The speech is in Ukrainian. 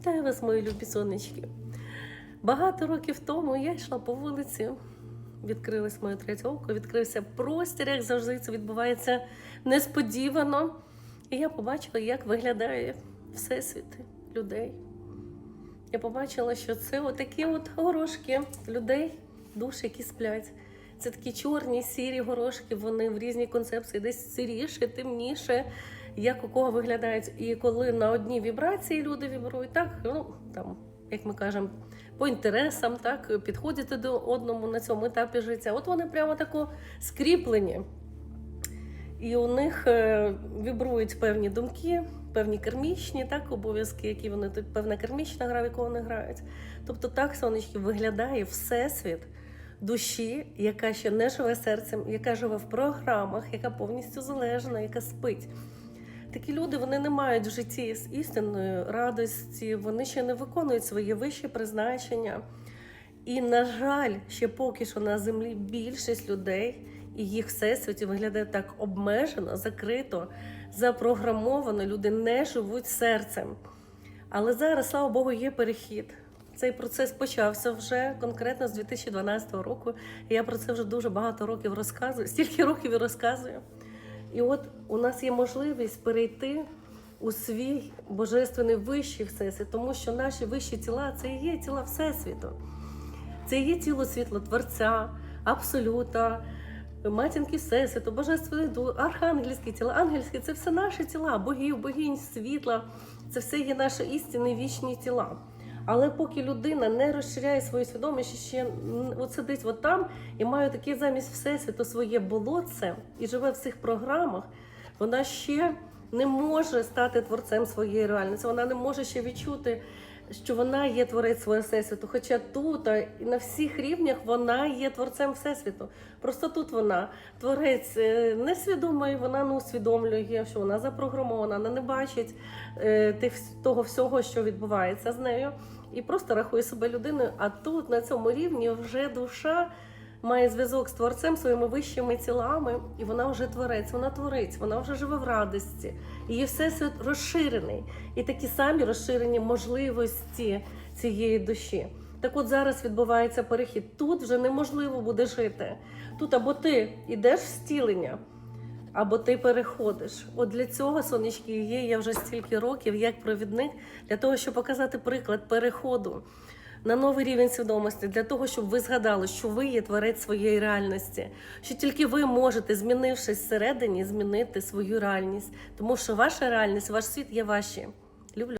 Вітаю вас, мої любі сонечки. Багато років тому я йшла по вулиці, відкрилось моє третє око, відкрився простір, як завжди це відбувається несподівано. І я побачила, як виглядає всесвіт людей. Я побачила, що це отакі от горошки людей, душі, які сплять. Це такі чорні, сірі горошки, вони в різній концепції, десь сіріше, темніше, як у кого виглядають. І коли на одній вібрації люди вібрують, так, ну там, як ми кажемо, по інтересам, так, підходять до одному на цьому етапі життя. От вони прямо тако скріплені. І у них е, вібрують певні думки, певні кермічні так, обов'язки, які вони тут певна кермічна гра, в яку вони грають. Тобто так, сонечки, виглядає всесвіт душі, яка ще не живе серцем, яка живе в програмах, яка повністю залежна, яка спить. Такі люди вони не мають в житті з істинної радості, вони ще не виконують своє вище призначення. І, на жаль, ще поки що на землі більшість людей і їх всесвіті виглядає так обмежено, закрито, запрограмовано. Люди не живуть серцем. Але зараз, слава Богу, є перехід. Цей процес почався вже конкретно з 2012 року. Я про це вже дуже багато років розказую, стільки років і розказую. І от у нас є можливість перейти у свій божественний вищий всесвіт, тому що наші вищі тіла це і є тіла Всесвіту. Це і є тіло світло Творця, Абсолюта, матінки Всесвіту, Божественний Дух, архангельські тіла. Ангельські це все наші тіла, богів, богинь, світла. Це все є наші істинні вічні тіла. Але поки людина не розширяє свою свідомість, ще от сидить от там і має таке замість всесвіту своє болотце і живе в цих програмах, вона ще не може стати творцем своєї реальності. Вона не може ще відчути, що вона є творець свого всесвіту. Хоча тут і на всіх рівнях вона є творцем всесвіту. Просто тут вона творець е, несвідомий, вона не усвідомлює, що вона запрограмована, вона не бачить е, того всього, що відбувається з нею, і просто рахує себе людиною. А тут на цьому рівні вже душа. Має зв'язок з творцем своїми вищими тілами, і вона вже творець, вона творить, вона вже живе в радості. Її всесвіт розширений, і такі самі розширені можливості цієї душі. Так от зараз відбувається перехід. Тут вже неможливо буде жити. Тут або ти йдеш в стілення, або ти переходиш. От для цього сонечки є я вже стільки років як провідник для того, щоб показати приклад переходу на новий рівень свідомості, для того, щоб ви згадали, що ви є творець своєї реальності, що тільки ви можете, змінившись всередині, змінити свою реальність, тому що ваша реальність, ваш світ є ваші. Люблю.